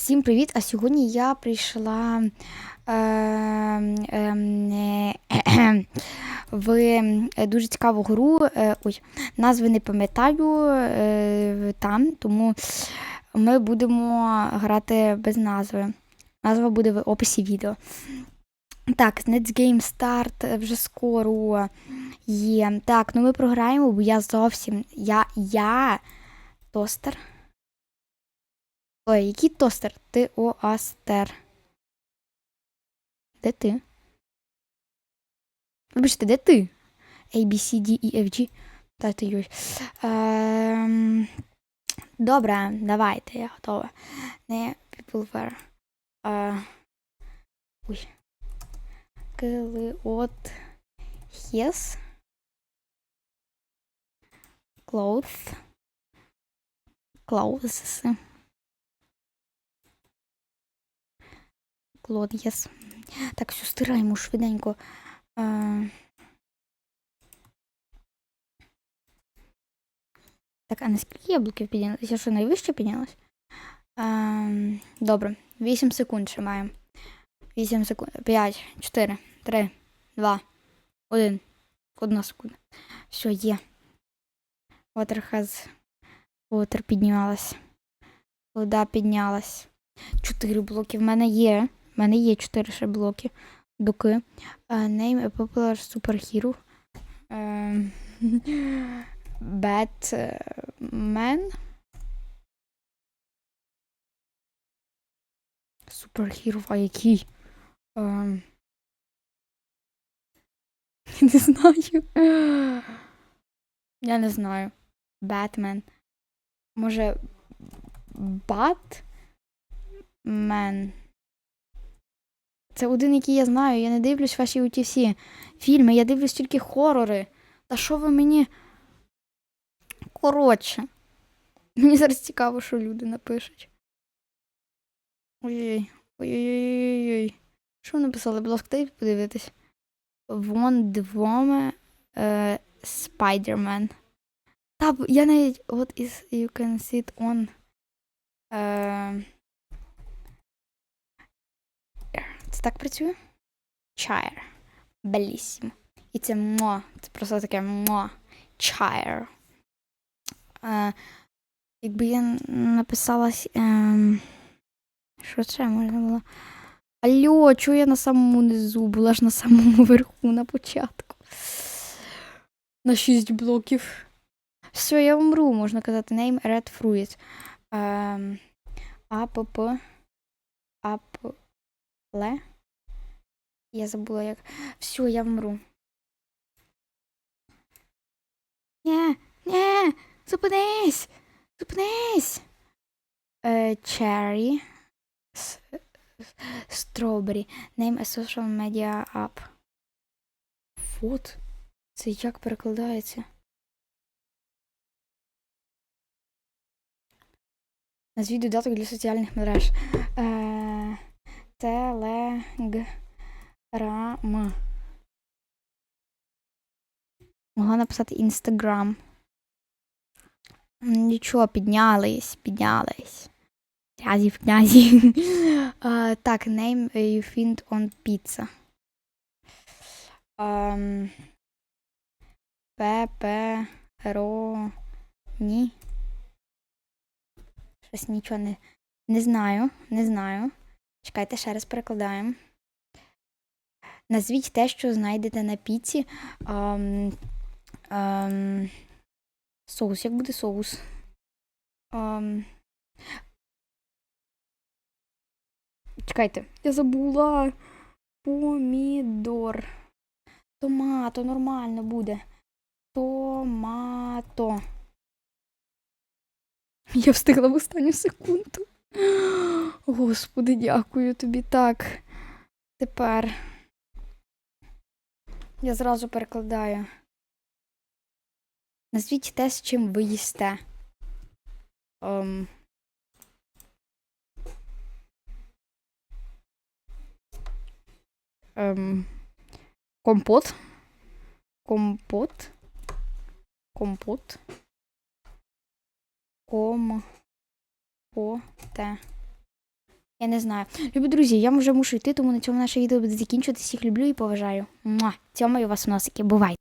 Всім привіт! А сьогодні я прийшла е, е, е, в дуже цікаву гру. Е, ой, назви не пам'ятаю е, там, тому ми будемо грати без назви. Назва буде в описі відео. Так, Nets Game Start вже скоро є. Так, ну ми програємо, бо я зовсім. Я. я тостер. Ой, який тостер? Ти оастер. Де ти? Вибачте, де ти? A, B, C, D, E, F, G. Та ти йой. Ем... Добре, давайте, я готова. Не people were. Е... Ой. Кили от his clothes. Clothes. Клод, єс. Так, все, стираємо швиденько. Так, а наскільки яблуків піднялося? Я що найвище піднялась? Добре, 8 секунд ще маємо. 8 секунд. 5, 4, 3, 2, 1. Одна секунда. Все, є. Water has... Water піднімалась. Вода піднялась. Чотири блоки в мене є. В мене є чотири ще блоки. Доки. Uh, name a popular superhero. Uh, Batman. Superhero, а який? Um, не знаю. Я не знаю. Batman. Може. Батмен. Це один, який я знаю. Я не дивлюсь ваші оті всі фільми, я дивлюсь тільки хорори. Та що ви мені. Коротше. Мені зараз цікаво, що люди напишуть. Ой-ой. Ой-ой-ой. Що ви написали? Будь ласка, дайте подивитись. Вон двоме е, Spider-Man. Та, я навіть what is you can sit on. Е, Це так працює? Chair. Белісімо. І це мо. Це просто таке мо. Chair. Е, якби я написала. Е, що це можна було? Алло, чого я на самому низу? Була ж на самому верху на початку. На 6 блоків. Все, я умру, можна казати. Name Red Fruit. Ем, АПП. АПЛЕ. Я забула як. Все, я вмру. Ні, ні, зупинись! Зупинись! Cherry. Strawberry. Name a social media app. Вот. Це як перекладається? Назвіть додаток для соціальних мереж. Е, Телег. Рам. Могла написати Інстаграм. Нічого, піднялись, піднялись. Князів, князів. uh, так, name you find on pizza. Um, Пепероні. Щось нічого не. Не знаю, не знаю. Чекайте, ще раз перекладаємо. Назвіть те, що знайдете на піці. Um, um, соус. Як буде соус? Um, чекайте, я забула. Помідор. Томато, нормально буде. Томато. Я встигла в останню секунду. Господи, дякую тобі так. Тепер. Я зразу перекладаю. Назвіть те, з чим ви їсте. Um. Um. Компот. Компот. Компот. Компоте. Я не знаю. Любі друзі, я вже мушу йти, тому на цьому наше відео буде закінчуватися. Всіх люблю і поважаю. Цьому і у вас носики. Бувайте.